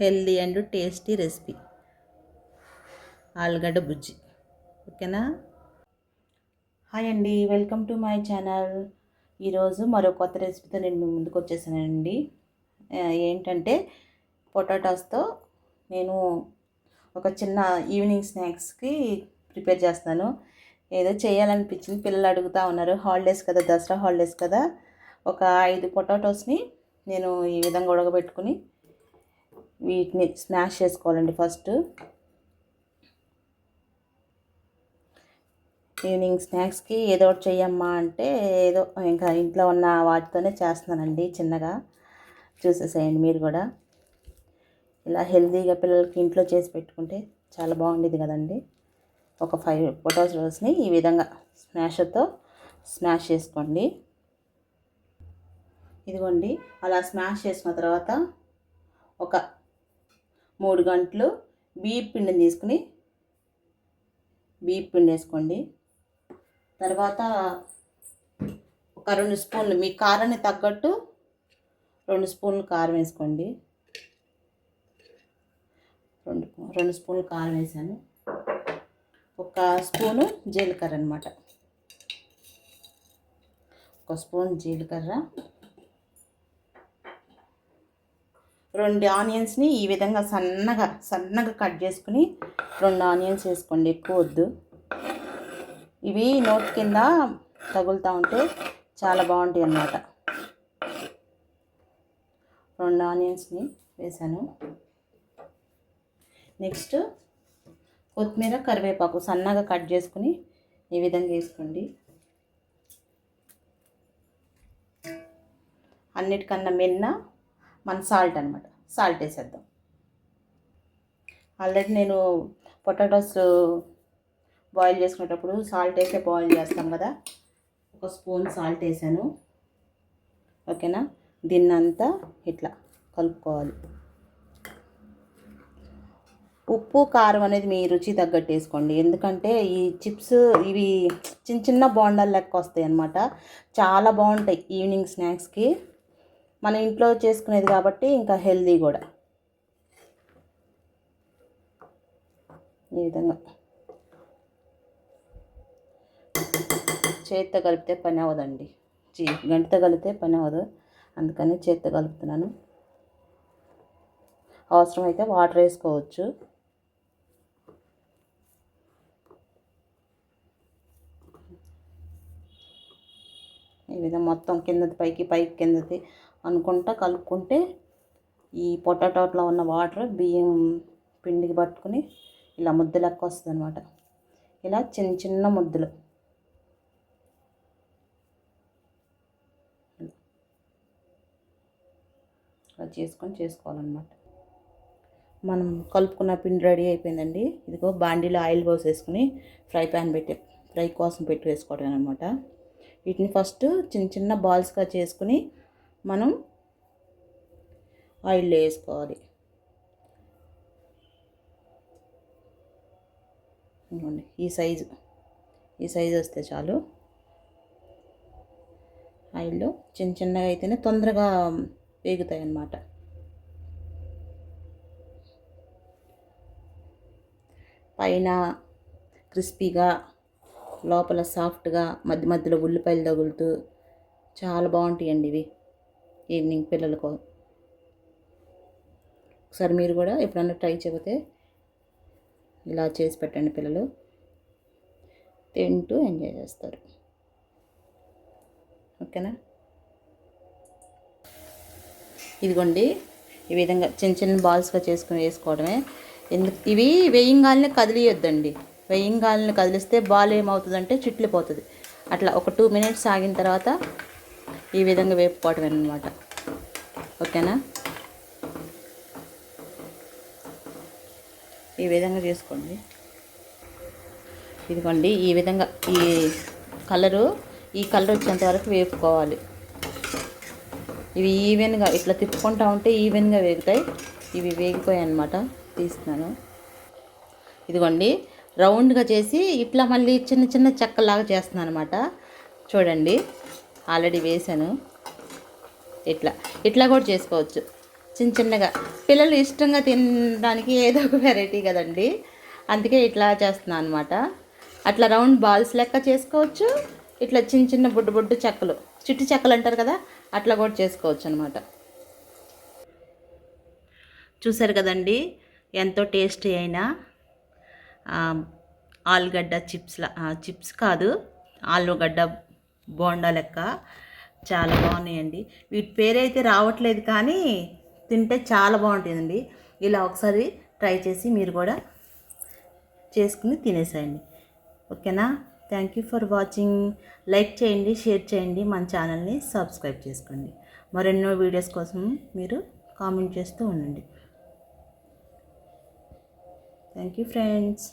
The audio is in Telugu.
Healthy and tasty recipe. ఆలుగడ్డ బుజ్జి. ఓకేనా? హాయ్ అండి. Welcome to my channel. ఈరోజు మరో కొత్త రెసిపీతో నేను మీ ముందుకు వచ్చేసానండి. ఏంటంటే పొటాటోస్తో నేను ఒక చిన్న ఈవినింగ్ స్నాక్స్కి ప్రిపేర్ చేస్తాను ఏదో చేయాలనిపించింది. పిల్లలు అడుగుతూ ఉన్నారు. హాలిడేస్ కదా దసరా హాలిడేస్ కదా. ఒక ఐదు పొటాటోస్ని నేను ఈ విధంగా ఉడకబెట్టుకుని వీటిని స్మాష్ చేసుకోవాలండి ఫస్ట్. ఈవినింగ్ స్నాక్స్కి ఏదో ఒకటి చెయ్యమ్మా అంటే ఏదో ఇంకా ఇంట్లో ఉన్న వాటితోనే చేస్తున్నానండి చిన్నగా. చూసేసేయండి మీరు కూడా. ఇలా హెల్తీగా పిల్లలకి ఇంట్లో చేసి పెట్టుకుంటే చాలా బాగుండేది కదండి. ఒక ఫైవ్ పొటాటోస్ని ఈ విధంగా స్మాషర్తో స్మాష్ చేసుకోండి. ఇదిగోండి అలా స్మాష్ చేసిన తర్వాత మూడు గంటలు బియ్యం పిండిని తీసుకుని బియ్యం పిండి వేసుకోండి. తర్వాత ఒక రెండు స్పూన్లు మీ కారాన్ని తగ్గట్టు రెండు స్పూన్లు కారం వేసుకోండి. రెండు రెండు స్పూన్లు కారం వేసాను. ఒక స్పూను జీలకర్ర అనమాట ఒక స్పూన్ జీలకర్ర రెండు ఆనియన్స్ని ఈ విధంగా సన్నగా సన్నగా కట్ చేసుకుని రెండు ఆనియన్స్ వేసుకోండి ఎక్కువ వద్దు. ఇవి నోట్ కింద తగులుతూ ఉంటే చాలా బాగుంటాయి అన్నమాట. రెండు ఆనియన్స్ని వేసాను. నెక్స్ట్ కొత్తిమీర కరివేపాకు సన్నగా కట్ చేసుకుని ఈ విధంగా వేసుకోండి. అన్నిటికన్నా మిన్న మన సాల్ట్ అనమాట సాల్ట్ వేసేద్దాం. ఆల్రెడీ నేను పొటాటోస్ బాయిల్ చేసుకునేటప్పుడు సాల్ట్ వేసే బాయిల్ చేస్తాం కదా. ఒక స్పూన్ సాల్ట్ వేసాను. ఓకేనా దీన్నంతా ఇట్లా కలుపుకోవాలి. ఉప్పు కారం అనేది మీ రుచి తగ్గట్టు వేసుకోండి. ఎందుకంటే ఈ చిప్స్ ఇవి చిన్న చిన్న బోండాలు లెక్క వస్తాయి అన్నమాట చాలా బాగుంటాయి ఈవినింగ్ స్నాక్స్కి. మన ఇంట్లో చేసుకునేది కాబట్టి ఇంకా హెల్దీ కూడా. ఈ విధంగా. చేత్తో కలిపితే పని అవ్వదండి. జీ గంటతో కలిపితే పని అవ్వదు. అందుకని చేత్తో కలుపుతున్నాను. అవసరమైతే వాటర్ వేసుకోవచ్చు. ఈ విధంగా మొత్తం కిందది పైకి పైకి కిందది అనుకుంటా కలుపుకుంటే ఈ పొటాటోలో ఉన్న వాటర్ బియ్యం పిండికి పట్టుకుని ఇలా ముద్ద లెక్క వస్తుంది అనమాట ఇలా చిన్న చిన్న ముద్దలు. అలా చేసుకొని చేసుకోవాలన్నమాట. మనం కలుపుకున్న పిండి రెడీ అయిపోయిందండి. ఇదిగో బాండీలో ఆయిల్ పోసేసుకుని ఫ్రై ప్యాన్ పెట్టి ఫ్రై కోసం పెట్టి వేసుకోవడం అనమాట వీటిని ఫస్ట్ చిన్న చిన్న బాల్స్గా చేసుకుని మనం ఆయిల్లో వేసుకోవాలి. ఇదిగోండి ఈ సైజు. ఈ సైజు వస్తే చాలు. ఆయిల్లో చిన్న చిన్నగా అయితేనే తొందరగా వేగుతాయి అన్నమాట. పైన క్రిస్పీగా లోపల సాఫ్ట్గా మధ్య మధ్యలో ఉల్లిపాయలు తగులుతూ చాలా బాగుంటాయండి ఇవి. ఈవినింగ్ పిల్లలకు ఒకసారి మీరు కూడా ఎప్పుడన్నా ట్రై చేయకపోతే ఇలా చేసి పెట్టండి పిల్లలు. తింటూ ఎంజాయ్ చేస్తారు. ఓకేనా? ఇదిగోండి ఈ విధంగా చిన్న చిన్న బాల్స్గా చేసుకుని వేసుకోవడమే. ఎందుకు ఇవి వేయంగానే కదిలియొద్దండి. వేయంగాలని కదిలిస్తే బాల్ ఏమవుతుందంటే చిట్లిపోతుంది. అట్లా ఒక టూ మినిట్స్ ఆగిన తర్వాత ఈ విధంగా వేపుకోవటం అనమాట ఓకేనా? ఈ విధంగా చేసుకోండి. ఇదిగోండి ఈ విధంగా ఈ కలరు ఈ కలర్ వచ్చేంత వరకు వేపుకోవాలి. ఇవి ఈవెన్గా ఇట్లా తిప్పుకుంటా ఉంటే ఈవెన్గా వేగుతాయి. ఇవి వేగిపోయాయి అనమాట తీస్తున్నాను. ఇదిగోండి రౌండ్గా చేసి ఇట్లా మళ్ళీ చిన్న చిన్న చెక్కలాగా చేస్తున్నాను అనమాట చూడండి. ఆల్రెడీ వేసాను ఇట్లా ఇట్లా కూడా చేసుకోవచ్చు. చిన్న చిన్నగా. పిల్లలు ఇష్టంగా తినడానికి ఏదో ఒక వెరైటీ కదండి. అందుకే ఇట్లా చేస్తున్నాను అనమాట అట్లా రౌండ్ బాల్స్ లెక్క చేసుకోవచ్చు. ఇట్లా చిన్న చిన్న బుడ్డు బుడ్డు చెక్కలు. చిట్టి చెక్కలు అంటారు కదా అట్లా కూడా చేసుకోవచ్చు అనమాట చూసారు కదండి ఎంతో టేస్టీ అయిన ఆలుగడ్డ చిప్స్ ఆ, చిప్స్ కాదు ఆలుగడ్డ బోండా లెక్క. చాలా బాగున్నాయండి. వీటి పేరైతే రావట్లేదు కానీ తింటే చాలా బాగుంటుందండి. ఇలా ఒకసారి ట్రై చేసి మీరు కూడా చేసుకుని తినేసేయండి. ఓకేనా? Thank you for watching like చేయండి షేర్ చేయండి. మన ఛానల్ని సబ్స్క్రైబ్ చేసుకోండి. మరెన్నో వీడియోస్ కోసం మీరు కామెంట్ చేస్తూ ఉండండి. Thank you friends